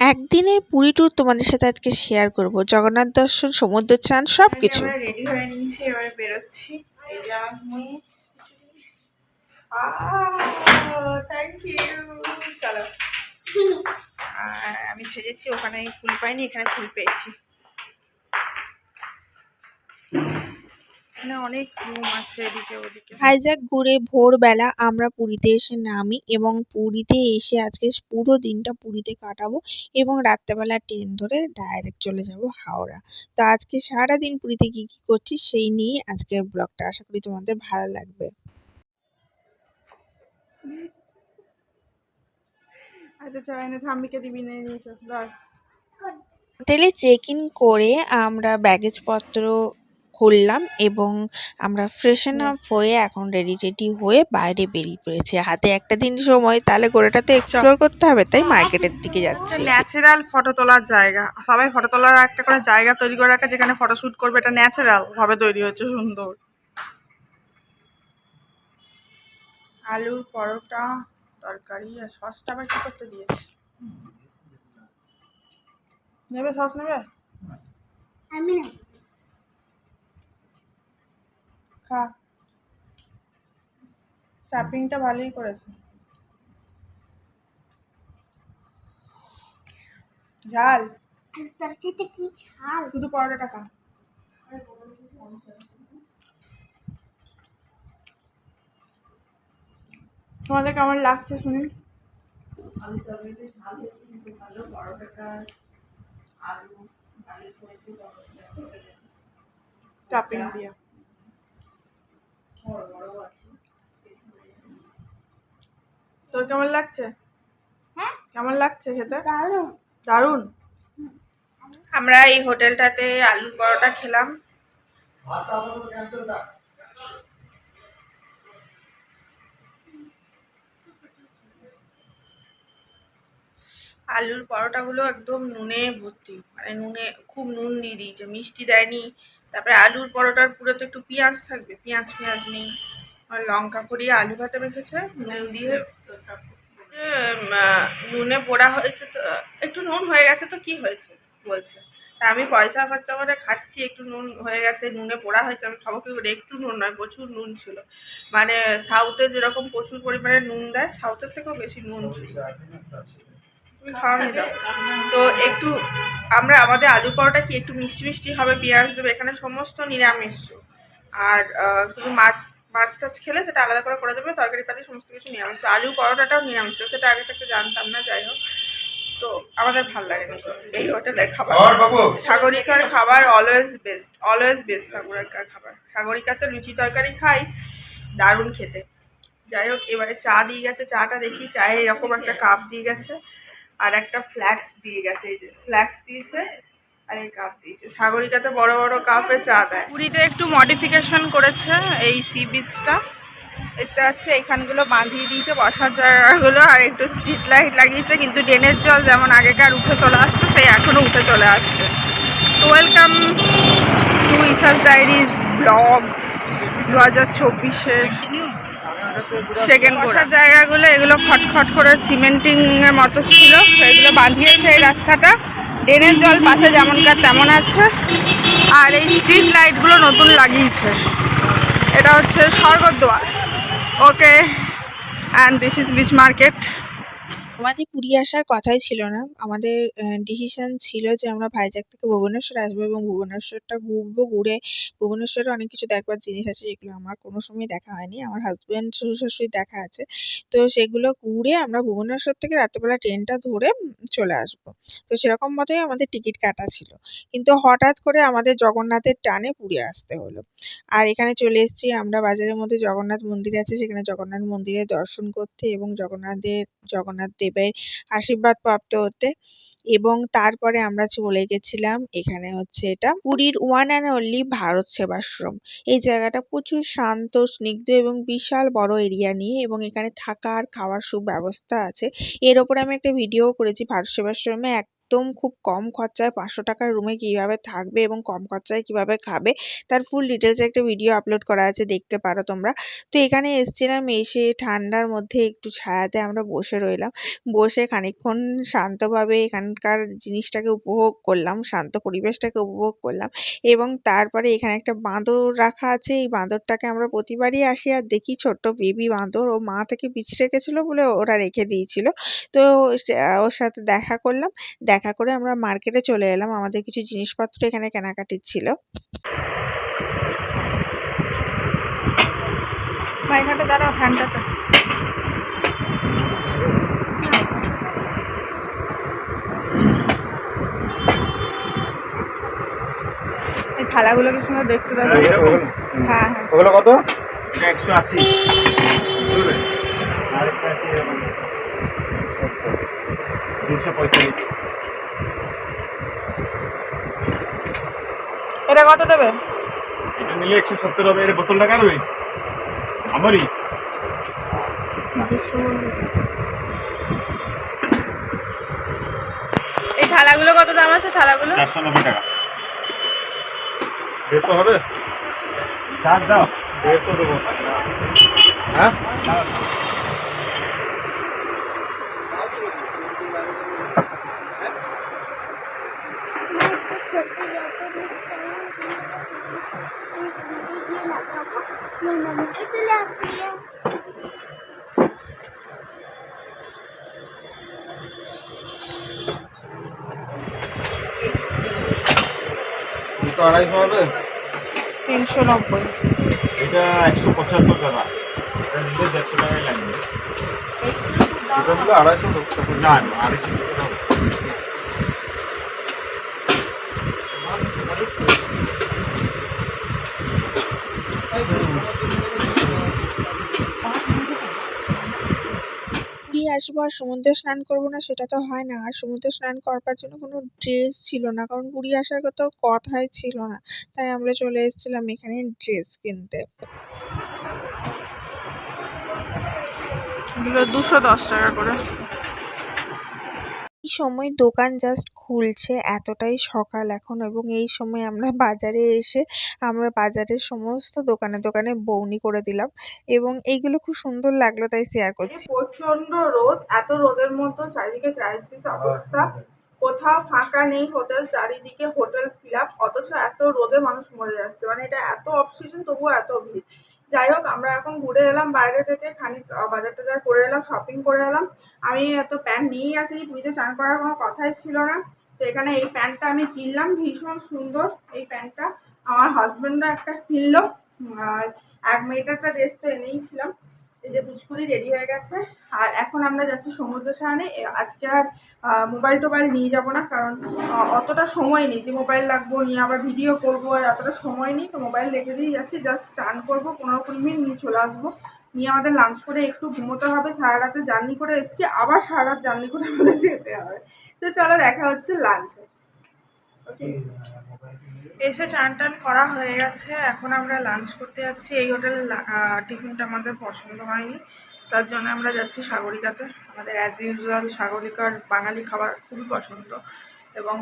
একদিনের পুরী ট্যুর তোমাদের সাথে আজকে শেয়ার করব। জগন্নাথ দর্শন, সমুদ্র চান সব কিছু রেডি হয়ে নিয়েছি বেরোচ্ছি। এই যে থ্যাংক ইউ চলো। আর আমি সেজেছি, ওখানে ফুল পাইনি, এখানে ফুল পেয়েছি। এখানে অনেক রুম আছে এদিকে ওদিকে। হাইজ্যাক ঘুরে ভোরবেলা আমরা পুরীতে এসে নামি এবং পুরীতে এসে আজকে পুরো দিনটা পুরীতে কাটাবো এবং রাত্রেবেলা ট্রেন ধরে ডাইরেক্ট চলে যাব হাওড়া। তো আজকে সারা দিন পুরীতে কি কি করছি সেই নিয়ে আজকের ব্লগটা আশা করি তোমাদের ভালো লাগবে। আচ্ছা চল এনে দিবি নিয়ে নিয়েছো হোটেলে চেক ইন করে আমরা ব্যাগেজপত্র খুললাম এবং আমরা ফ্রেশন আপ হয়ে এখন রেডি টেডি হয়ে বাইরে বেরিয়ে পড়েছি। হাতে একটা দিন সময় তাহলে গোটাটা তো এক্সপ্লোর করতে হবে তাই মার্কেটের দিকে যাচ্ছি। ন্যাচারাল ফটো তোলার জায়গা। সবাই ফটো তোলার একটা করে জায়গা তৈরি করে রাখা যেখানে ফটো শুট করবে এটা ন্যাচারাল ভাবে তৈরি হচ্ছে সুন্দর। আলুর পরোটা তরকারি আর সসটা আবার কি করতে দিয়েছি? নেবে সস নেবে? আমি না খা। স্টাফিংটা ভালোই করেছে। ঝাল। তরকারিতে কি ঝাল? শুধু পরোটাটা খা। তোমাদের কেমন লাগছে শুনি? স্টাফিং দিয়ে তোর কেমন লাগছে? হ্যাঁ? কেমন লাগছে খেতে? দারুণ। দারুণ? আমরা এই হোটেলটাতে আলুর পরোটা খেলাম। আলুর পরোটাগুলো একদম নুনে ভর্তি। মানে নুনে খুব নুন দিয়ে দিয়েছে। মিষ্টি দেয়নি। তারপরে আলুর পরোটার পুরো তো একটু পেঁয়াজ থাকবে, পেঁয়াজ পেঁয়াজ নেই। আর লঙ্কা করিয়ে আলু ভাতে মেখেছে নুন দিয়ে। নুনে পোড়া হয়েছে তো, একটু নুন হয়ে গেছে তো কি হয়েছে? বলছে। তা আমি পয়সা খরচা করে খাচ্ছি, একটু নুন হয়ে গেছে, নুনে পোড়া হয়েছে, আমি খাব কি করে? একটু নুন নয়, প্রচুর নুন ছিল। মানে সাউথে যেরকম প্রচুর পরিমাণে নুন দেয়, সাউথের থেকেও বেশি নুন ছিল। খাওয়ানি দাও। তো একটু আমরা আমাদের আলু পরোটা কি একটু মিষ্টি মিষ্টি হবে পেঁয়াজ দেবে? এখানে সমস্ত নিরামিষ। আর শুধু মাছ মাছ টাছ খেলে সেটা আলাদা করে করে দেবে তরকারি পাতি সমস্ত কিছু নিরামিষ। আলু পরোটাটাও নিরামিষ সেটা আগে থেকে জানতাম না যাই হোক। তো আমাদের ভালো লাগে না এই হোটেলের খাবার। সাগরিকার খাবার অলওয়েজ বেস্ট অলওয়েজ বেস্ট সাগরিকার খাবার। সাগরিকাতে লুচি তরকারি খাই দারুণ খেতে। যাই হোক এবারে চা দিয়ে গেছে চাটা দেখি চায়ে এরকম একটা কাপ দিয়ে গেছে। আর একটা ফ্ল্যাক্স দিয়ে গেছে, এই যে ফ্ল্যাক্স দিয়েছে আর এই কাপ দিয়েছে। সাগরিকাতে বড় বড় কাপে চা দেয়। পুরীতে একটু মডিফিকেশন করেছে এই সি বিচটা দেখতে আছে এখানগুলো বাঁধিয়ে দিয়েছে, বসার জায়গাগুলো, আর একটু স্ট্রিট লাইট লাগিয়েছে, কিন্তু ড্রেনের জল যেমন আগেকার উঠে চলে আসতো সেই এখনও উঠে চলে আসছে। তো welcome to Isha's diaries blog দু হাজার চব্বিশের। বসার জায়গাগুলো এগুলো খটখট করে সিমেন্টিংয়ের মতো ছিল। এগুলো বাঁধিয়েছে এই রাস্তাটা। ড্রেনের জল পাশে যেমনকার তেমন আছে। আর এই স্ট্রিট লাইটগুলো নতুন লাগিয়েছে। এটা হচ্ছে Swargadwar. Okay and this is beach market আমাদের পুরী আসার কথাই ছিল না। আমাদের ডিসিশন ছিল যে আমরা ভাইজ্যাগ থেকে ভুবনেশ্বর আসব এবং ভুবনেশ্বরটা ঘুরবো, ঘুরে ভুবনেশ্বরে অনেক কিছু দেখবার জিনিস আছে যেগুলো আমার কোনো সময় দেখা হয়নি। আমার হাজব্যান্ড শ্বশুর শাশুড়ি দেখা আছে। তো সেগুলো ঘুরে আমরা ভুবনেশ্বর থেকে রাত্রেবেলা ট্রেনটা ধরে চলে আসব। তো সেরকম মতোই আমাদের টিকিট কাটা ছিল। কিন্তু হঠাৎ করে আমাদের জগন্নাথের টানে পুরী আসতে হলো। আর এখানে চলে এসেছি আমরা বাজারের মধ্যে জগন্নাথ মন্দির আছে। সেখানে জগন্নাথ মন্দিরে দর্শন করতে এবং জগন্নাথের, জগন্নাথ দেবের আশীর্বাদ প্রাপ্ত হতে। এবং তারপরে আমরা চলে গেছিলাম এখানে হচ্ছে এটা পুরীর one and only Bharat Sevashram. এই জায়গাটা প্রচুর শান্ত, স্নিগ্ধ এবং বিশাল বড় এরিয়া নিয়ে এবং এখানে থাকার খাওয়ার সুব্যবস্থা আছে। এর ওপরে আমি একটা ভিডিও করেছি ভারত সেবাশ্রমে, এক একদম খুব কম খরচায় পাঁচশো টাকার রুমে কীভাবে থাকবে এবং কম খরচায় কীভাবে খাবে, তার ফুল ডিটেলসে একটা ভিডিও আপলোড করা আছে, দেখতে পারো তোমরা। তো এখানে এসছিলাম, এসে ঠান্ডার মধ্যে একটু ছায়াতে আমরা বসে রইলাম। বসে খানিকক্ষণ শান্তভাবে এখানকার জিনিসটাকে উপভোগ করলাম, শান্ত পরিবেশটাকে উপভোগ করলাম এবং তারপরে এখানে একটা বাঁদর রাখা আছে। এই বাঁদরটাকে আমরা প্রতিবারই আসি আর দেখি ছোট্ট বেবি বাঁদর। ও মা থেকে পিছিয়ে রেখেছিলো বলে ওরা রেখে দিয়েছিল। তো ওর সাথে দেখা করলাম। দেখা করে আমরা মার্কেটে চলে এলাম। আমাদের কিছু জিনিসপত্র এখানে কেনাকাটির ছিল। বাইকহাটে দাঁড়াও ফ্যানটাতে এই থালাগুলো কি সুন্দর দেখতে দাও হ্যাঁ হ্যাঁ ওগুলো কত? একশো আশি আরেকটা আছে এরকম দুশো পঁয়তাল্লিশ এটা কত দেবে এটা নিলে একশো সত্তর হবে। এর বোতলটা কার ওই আমারই। এই থালাগুলো কত দাম আছে? থালাগুলো? চারশো নব্বই টাকা। দেড়শো হবে। চার দাও। দেড়শো দেবো। হ্যাঁ? আড়াইশো হবে? তিনশো নব্বই। এটা একশো পঁচাত্তর টাকা। দেড়শো টাকায় লাগবে। আড়াইশো না আড়াইশো টাকা আসব আর সমুদ্রে স্নান করব না, সেটা তো হয় না। আর সমুদ্রে স্নান করবার জন্য কোনো ড্রেস ছিল না, কারণ পুরী আসার তো কথাই ছিল না। তাই আমরা চলে এসেছিলাম এখানে ড্রেস কিনতে। দুশো দশ টাকা করে। এই সময় দোকান জাস্ট খুলছে এতটাই সকাল এখন এবং এই সময় আমরা বাজারে এসে আমরা বাজারের সমস্ত দোকানে দোকানে বৌনি করে দিলাম এবং এইগুলো খুব সুন্দর লাগল তাই শেয়ার করছি। প্রচণ্ড রোদ এত রোদের মধ্যে চারিদিকে ক্রাইসিস অবস্থা। কোথাও ফাঁকা নেই হোটেল চারিদিকে হোটেল ফিল আপ অথচ এত রোদে মানুষ মরে যাচ্ছে। মানে এটা এত অফ সিজন তবুও এত ভিড়। যাই হোক, আমরা এখন ঘুরে এলাম বাইরে থেকে, খানিক বাজার টাজার করে এলাম শপিং করে এলাম। আমি এত প্যান্ট নিয়েই আসিনি, পুরীতে চান করার কোনো কথাই ছিল না। তো এখানে এই প্যান্টটা আমি কিনলাম, ভীষণ সুন্দর এই প্যান্টটা। আমার হাজব্যান্ডও একটা কিনলো, আর এক মিটারটা ড্রেস তো এনেই ছিলাম। এই যে পুচকুলি রেডি হয়ে গেছে। আর এখন আমরা যাচ্ছি সমুদ্র সাহানে। আজকে আর মোবাইল টোবাইল নিয়ে যাব না, কারণ অতটা সময় নেই। যে মোবাইল লাগবো নিয়ে আবার ভিডিও করব, আর অতটা সময় নেই, তো মোবাইল রেখে দিয়ে যাচ্ছি। জাস্ট চান করব, পনেরো কুড়ি মিনিট নিয়ে চলে আসব। নিয়ে আমাদের লাঞ্চ করে একটু ঘুমোতে হবে। সারা রাতে জার্নি করে এসছি। আবার সারা রাত জার্নি করে আমাদের যেতে হবে। তো চলো দেখা হচ্ছে লাঞ্চে ওকে এসে চান টান করা হয়ে গেছে। এখন আমরা লাঞ্চ করতে যাচ্ছি। এই হোটেল টিফিনটা আমাদের পছন্দ হয়নি। তার জন্য আমরা যাচ্ছি সাগরিকাতে। আমাদের অ্যাজ ইউজুয়াল সাগরিকার বাঙালি খাবার খুবই পছন্দ এবং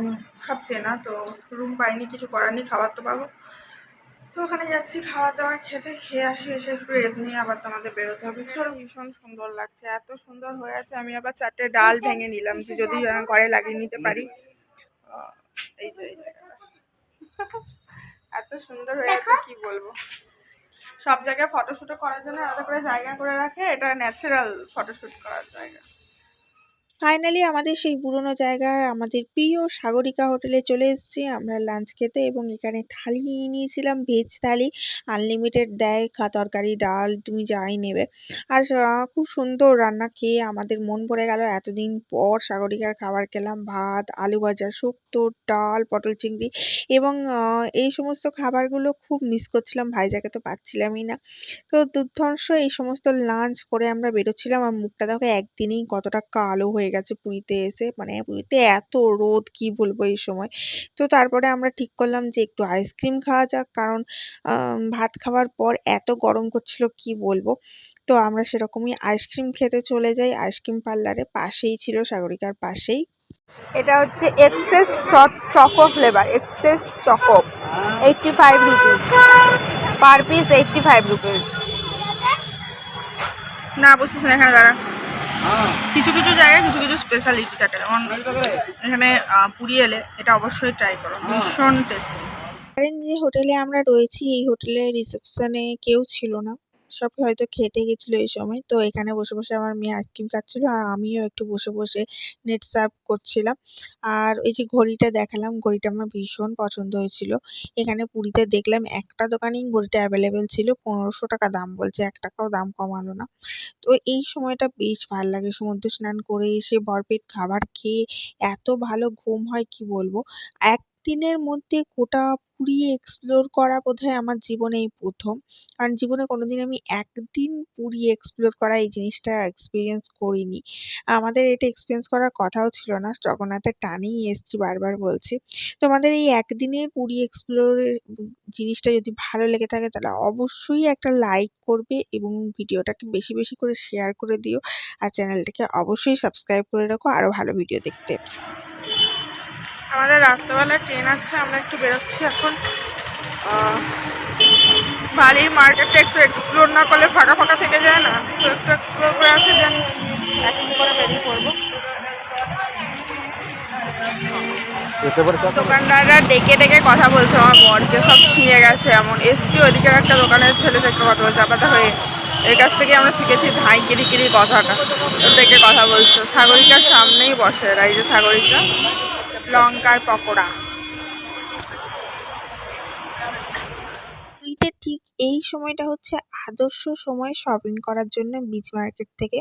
সব চেনা, তো রুম পাইনি, কিছু করার নেই, খাবার তো পাবো। তো ওখানে যাচ্ছি, খাওয়া দাওয়া খেতে, খেয়ে আসি, এসে একটু রেস্ট নিয়ে আবার তো আমাদের বেরোতে হবে। ছিল ভীষণ সুন্দর লাগছে। এত সুন্দর হয়ে আছে, আমি আবার চারটে ডাল ভেঙে নিলাম যে যদি ঘরে লাগিয়ে নিতে পারি। এই যে। এত সুন্দর হয়ে আছে কি বলব? সব জায়গায় ফটোশুটও করার জন্য আলাদা করে জায়গা করে রাখে এটা ন্যাচারাল ফটোশ্যুট করার জায়গা। ফাইনালি আমাদের সেই পুরনো জায়গায় আমাদের প্রিয় সাগরিকা হোটেলে চলে এসেছি। আমরা লাঞ্চ খেতে এবং এখানে থালি নিয়ে নিয়েছিলাম ভেজ থালি আনলিমিটেড দেয় তরকারি, ডাল, তুমি যাই নেবে। আর খুব সুন্দর রান্না খেয়ে আমাদের মন ভরে গেল। এতদিন পর সাগরিকার খাবার খেলাম, ভাত, আলু ভাজা, শুক্তো, ডাল, পটল চিংড়ি এবং এই সমস্ত খাবারগুলো খুব মিস করছিলাম। ভাইজাকে তো পাচ্ছিলামই না। তো দুর্ধর্ষ এই সমস্ত লাঞ্চ করে আমরা বেরোচ্ছিলাম। আর মুখটা দেখো, একদিনেই কতটা কালো হয়ে গেছে পুরীতে এসে। মানে পুরীতে এত রোদ, কি বলব এই সময়? তো তারপরে আমরা ঠিক করলাম যে একটু আইসক্রিম খাওয়া যাক। কারণ ভাত খাওয়ার পর এত গরম করছিল, কি বলব? তো আমরা সেরকমই আইসক্রিম খেতে চলে যাই। আইসক্রিম পার্লারে পাশেই ছিল সাগরিকার পাশেই। এটা হচ্ছে excess choco flavour excess choco eighty five rupees per piece eighty five rupees না বুঝছিস না, এখানে দাঁড়া। কিছু কিছু জায়গায় কিছু কিছু স্পেশালিটি থাকে। যেমন এখানে আহ, পুরী এলে এটা অবশ্যই ট্রাই করো। ভীষণ টেস্টি যে হোটেলে আমরা রয়েছি এই হোটেলের রিসেপশনে কেউ ছিল না। সব হয়তো খেতে গেছিল এই সময়। তো এখানে বসে বসে আমার মেয়ে আইসক্রিম খাচ্ছিল আর আমিও একটু বসে বসে নেট সার্ফ করছিলাম। আর এই যে ঘড়িটা দেখালাম, ঘড়িটা আমার ভীষণ পছন্দ হয়েছিল। এখানে পুরীতে দেখলাম একটা দোকানেই ঘড়িটা অ্যাভেলেবেল ছিল, পনেরোশো টাকা দাম বলছে, এক টাকাও দাম কমালো না। তো এই সময়টা বেশ ভালো লাগে, সমুদ্র স্নান করে এসে ভরপেট খাবার খেয়ে এত ভালো ঘুম হয় কি বলব? একদিনের মধ্যে গোটা পুরী এক্সপ্লোর করা বোধহয় আমার জীবনে এই প্রথম। কারণ জীবনে কোনোদিন আমি একদিন পুরী এক্সপ্লোর করা এই জিনিসটা এক্সপিরিয়েন্স করিনি। আমাদের এটা এক্সপিরিয়েন্স করার কথাও ছিল না। জগন্নাথের টানেই এসছি বারবার বলছি। তোমাদের এই একদিনের পুরী এক্সপ্লোরের জিনিসটা যদি ভালো লেগে থাকে তাহলে অবশ্যই একটা লাইক করবে এবং ভিডিওটাকে বেশি বেশি করে শেয়ার করে দিও। আর চ্যানেলটাকে অবশ্যই সাবস্ক্রাইব করে রাখো। আরও ভালো ভিডিও দেখতে। আমাদের রাত্রেবেলা ট্রেন আছে আমরা একটু বেরোচ্ছি এখন। বাড়ির মার্কেটটা একটু এক্সপ্লোর না করলে ফাঁকা ফাঁকা থেকে যায় না? তো একটু এক্সপ্লোর করে আসি দেন এখন করে বেরিয়ে পড়ব। দোকানদাররা ডেকে ডেকে কথা বলছে আমার বরকে সব ছিঁড়ে গেছে। এমন এসছি ওদিকে একটা দোকানের ছেলে থেকে কথা বলছে আপাতত হয়ে এর কাছ থেকে আমরা শিখেছি ধাই কিরি কিরি কথাটা। ওর ডেকে কথা বলছে সাগরিকার সামনেই বসে। এরা এই যে সাগরিকা লঙ্কার পকোড়া। ঠিক এই সময়টা হচ্ছে আদর্শ সময় শপিং করার জন্য বিচ মার্কেট থেকে।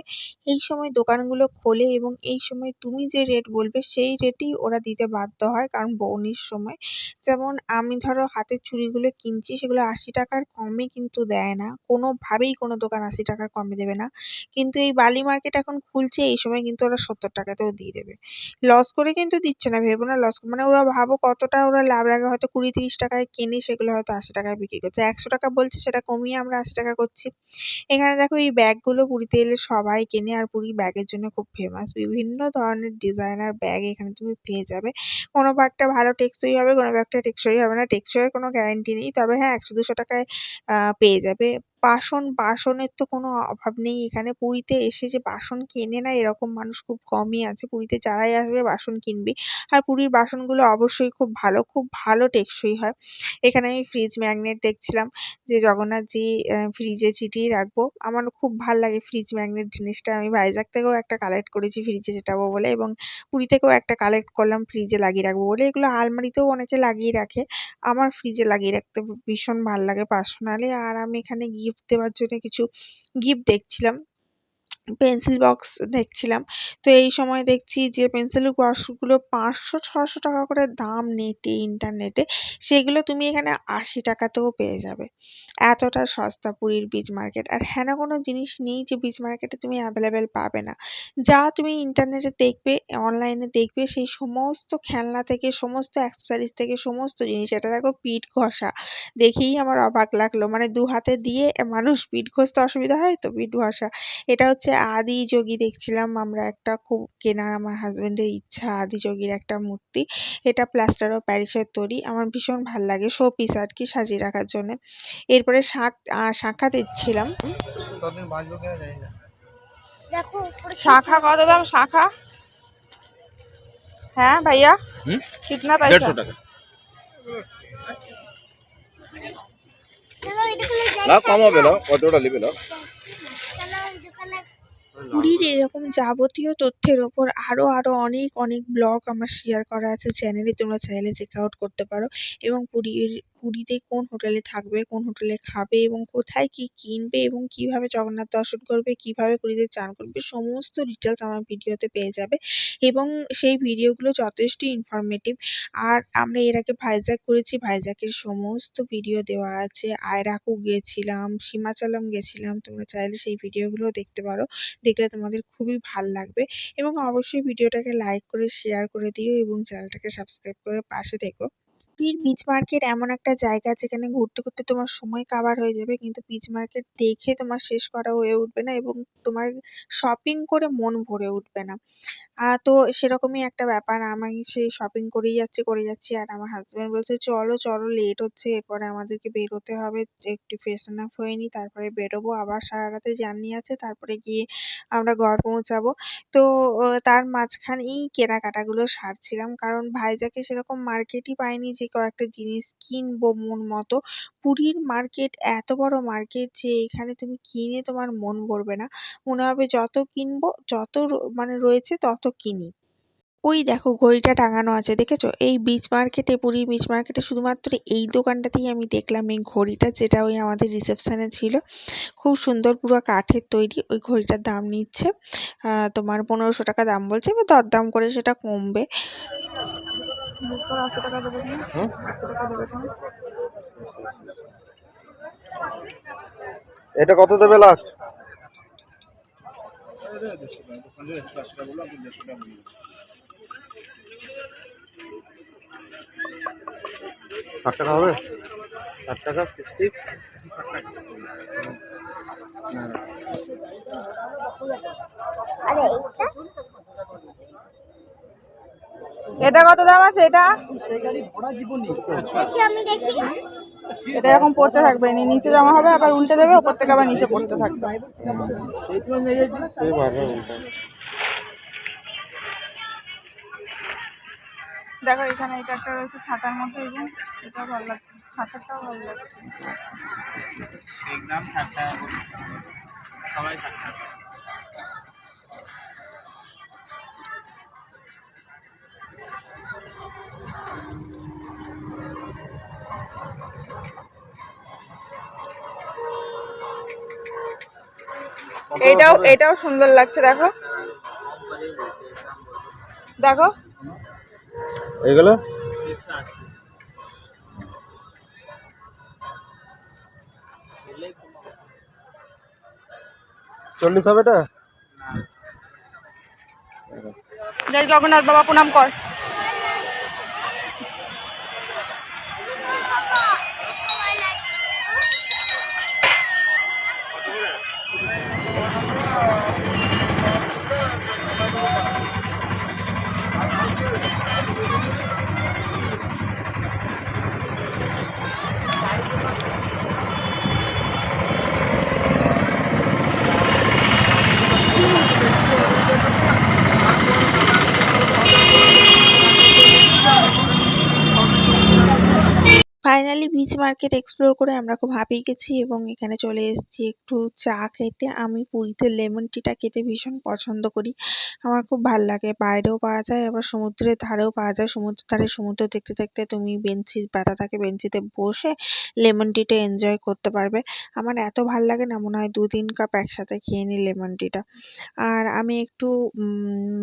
এই সময় দোকানগুলো খোলে এবং এই সময় তুমি যে রেট বলবে সেই রেটেই ওরা দিতে বাধ্য হয় কারণ বৌনির সময়। যেমন আমি ধরো হাতের চুড়িগুলো কিনছি, সেগুলো আশি টাকার কমে কিন্তু দেয় না। কোনোভাবেই কোনো দোকান আশি টাকার কমে দেবে না। কিন্তু এই বালি মার্কেট এখন খুলছে, এই সময় কিন্তু ওরা সত্তর টাকাতেও দিয়ে দেবে। লস করে কিন্তু দিচ্ছে না, ভেবো না লস মানে ওরা ভাবো কতটা ওরা লাভ রাখে। হয়তো কুড়ি তিরিশ টাকায় কেনে, সেগুলো হয়তো আশি টাকায় বিক্রি করছে। একশো টাকা বলছে, সেটা কমিয়ে আমরা আশি টাকা করছি। এখানে দেখো, এই ব্যাগগুলো পুরীতে এলে সবাই কেনে, আর পুরী ব্যাগের জন্য খুব ফেমাস বিভিন্ন ধরনের ডিজাইনার ব্যাগ এখানে তুমি পেয়ে যাবে। কোনো ব্যাগটা ভালো টেকসই হবে, কোনো ব্যাগটা টেকসই হবে না। টেকসইয়ের কোনো গ্যারান্টি নেই, তবে হ্যাঁ একশো দুশো টাকায় পেয়ে যাবে। বাসন, বাসনের তো কোনো অভাব নেই। এখানে পুরীতে এসে যে বাসন কেনে না, এরকম মানুষ খুব কমই আছে। পুরীতে যারাই আসবে বাসন কিনবে। আর পুরীর বাসনগুলো অবশ্যই খুব ভালো খুব ভালো টেকসই হয়। এখানে আমি ফ্রিজ ম্যাগনেট দেখছিলাম যে জগন্নাথজি ফ্রিজে চিটিয়ে রাখব। আমার খুব ভালো লাগে ফ্রিজ ম্যাগনেট জিনিসটা। আমি ভাইজ্যাক থেকেও একটা কালেক্ট করেছি ফ্রিজে চেটাবো বলে এবং পুরী থেকেও একটা কালেক্ট করলাম ফ্রিজে লাগিয়ে রাখব বলে। এগুলো আলমারিতেও অনেকে লাগিয়ে রাখে। আমার ফ্রিজে লাগিয়ে রাখতে ভীষণ ভালো লাগে পার্সোনালি আর আমি এখানে গিফট দেওয়ার জন্য কিছু গিফট দেখছিলাম। পেন্সিল বক্স দেখছিলাম। তো এই সময় দেখছি যে পেন্সিল বক্সগুলো পাঁচশো ছশো টাকা করে দাম নেটে ইন্টারনেটে। সেগুলো তুমি এখানে আশি টাকাতেও পেয়ে যাবে। এতটা সস্তা পুরীর বিচ মার্কেট। আর হ্যাঁ না, কোনো জিনিস নেই যে বিচ মার্কেটে তুমি অ্যাভেলেবেল পাবে না। যা তুমি ইন্টারনেটে দেখবে, অনলাইনে দেখবে, সেই সমস্ত খেলনা থেকে, সমস্ত অ্যাক্সেসরিজ থেকে, সমস্ত জিনিস। এটা দেখো পিঠ ঘষা। দেখেই আমার অবাক লাগল। মানে দু হাতে দিয়ে মানুষ পিঠ ঘষতে অসুবিধা হয় তো পিঠ ঘষা। এটা হচ্ছে আদি যোগী দেখছিলাম আমরা একটা খুব কেনার আমার হাজব্যান্ডের ইচ্ছা আদি যোগীর একটা মূর্তি। এটা প্লাস্টার অফ প্যারিসের তৈরি। আমার ভীষণ ভালো লাগে শো পিস আর কি সাজিয়ে রাখার জন্য। এরপরে শাঁখ শাঁখা দিচ্ছিলাম শাখা কত দাম শাখা? হ্যাঁ ভাইয়া? কিতনা পয়সা? কম হবে কতটা পুরীর এরকম যাবতীয় তথ্যের ওপর আরও আরও অনেক অনেক ব্লগ আমার শেয়ার করা আছে। চ্যানেলে তোমরা চাইলে চেক আউট করতে পারো। এবং পুরীর পুরীতে কোন হোটেলে থাকবে, কোন হোটেলে খাবে এবং কোথায় কী কিনবে এবং কীভাবে জগন্নাথ দর্শন করবে, কীভাবে পুরীতে চান করবে, সমস্ত ডিটেলস আমার ভিডিওতে পেয়ে যাবে এবং সেই ভিডিওগুলো যথেষ্ট ইনফরমেটিভ আর আমরা এর আগে ভাইজ্যাক করেছি ভাইজ্যাকের সমস্ত ভিডিও দেওয়া আছে। আয়রাকু গেছিলাম, সীমাচলম গেছিলাম, তোমরা চাইলে সেই ভিডিওগুলো দেখতে পারো। দেখলে তোমাদের খুবই ভালো লাগবে এবং অবশ্যই ভিডিওটাকে লাইক করে শেয়ার করে দিও এবং চ্যানেলটাকে সাবস্ক্রাইব করে পাশে থেকো। পুরীর বিচ মার্কেট এমন একটা জায়গা যেখানে ঘুরতে ঘুরতে তোমার সময় কাবার হয়ে যাবে। কিন্তু বিচ মার্কেট দেখে তোমার শেষ করা হয়ে উঠবে না এবং তোমার শপিং করে মন ভরে উঠবে না। তো সেরকমই একটা ব্যাপার। আমি সেই শপিং করেই যাচ্ছি, করে যাচ্ছি। আর আমার হাজবেন্ড বলছে, চলো চলো লেট হচ্ছে। এরপরে আমাদেরকে বেরোতে হবে। একটু ফ্রেশন আপ হয়ে নিই তারপরে বেরোবো। আবার সারা রাতে জার্নি আছে। তারপরে গিয়ে আমরা ঘর পৌঁছাবো। তো তার মাঝখানেই কেনাকাটাগুলো সারছিলাম। কারণ ভাইজাকে সেরকম মার্কেটই পাইনি যে কয়েকটা জিনিস কিনবো মন মতো। পুরীর মার্কেট, এত বড় মার্কেট যে এখানে তুমি কিনে তোমার মন ভরবে না। মনে হবে যত কিনবো, যত মানে রয়েছে তত কিনি। ওই দেখো ঘড়িটা টাঙানো আছে দেখেছ? এই বিচ মার্কেটে পুরী বিচ মার্কেটে শুধুমাত্র এই দোকানটাতেই আমি দেখলাম এই ঘড়িটা যেটা ওই আমাদের রিসেপশনে ছিল। খুব সুন্দর পুরো কাঠের তৈরি ওই ঘড়িটার দাম নিচ্ছে তোমার পনেরোশো টাকা দাম বলছে এবার দরদাম করে সেটা কমবে। আশি টাকা দেবে? আশি টাকা দেবে এটা কত দেবে লাস্ট ষাট টাকা হবে? ষাট টাকা সিক্সটি এটা কত দাম আছে? এটা? এটা এরকম পড়তে থাকবে নি। নিচে জমা হবে আবার উল্টে দেবে ওপর থেকে আবার নিচে পড়তে থাকবে। দেখো এখানে এটা একটা রয়েছে ছাতার মধ্যে এই যে এটা ভালো লাগছে। ছাতাটাও ভালো লাগছে। একদম সবাই টাকা এটাও সুন্দর লাগছে দেখো। দেখো এইগুলো একশো আশি এলেই কমাবো। চল্লিশ হবে এটা না জয় জগন্নাথ বাবা প্রণাম কর ফাইনালি বিচ মার্কেট এক্সপ্লোর করে আমরা খুব হাঁপিয়ে গেছি এবং এখানে চলে এসেছি একটু চা খেতে। আমি পুরীতে লেমন টিটা খেতে ভীষণ পছন্দ করি। আমার খুব ভালো লাগে। বাইরেও পাওয়া যায়, আবার সমুদ্রের ধারেও পাওয়া যায়। সমুদ্রের ধারে সমুদ্র দেখতে দেখতে তুমি বেঞ্চি, পাতা থাকে বেঞ্চিতে বসে লেমন টিটা এনজয় করতে পারবে। আমার এত ভালো লাগে না, মনে হয় দু তিন কাপ একসাথে খেয়ে নিই লেমন টিটা আর আমি একটু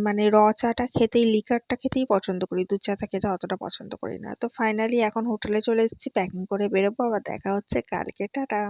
মানে র চাটা খেতেই লিকারটা খেতেই পছন্দ করি। দুধ চাটা খেতে অতটা পছন্দ করি না। তো ফাইনালি এখন হোটেলে চলে এসেছি। প্যাকিং করে বেরোবো আবার দেখা হচ্ছে কালকে টাটা।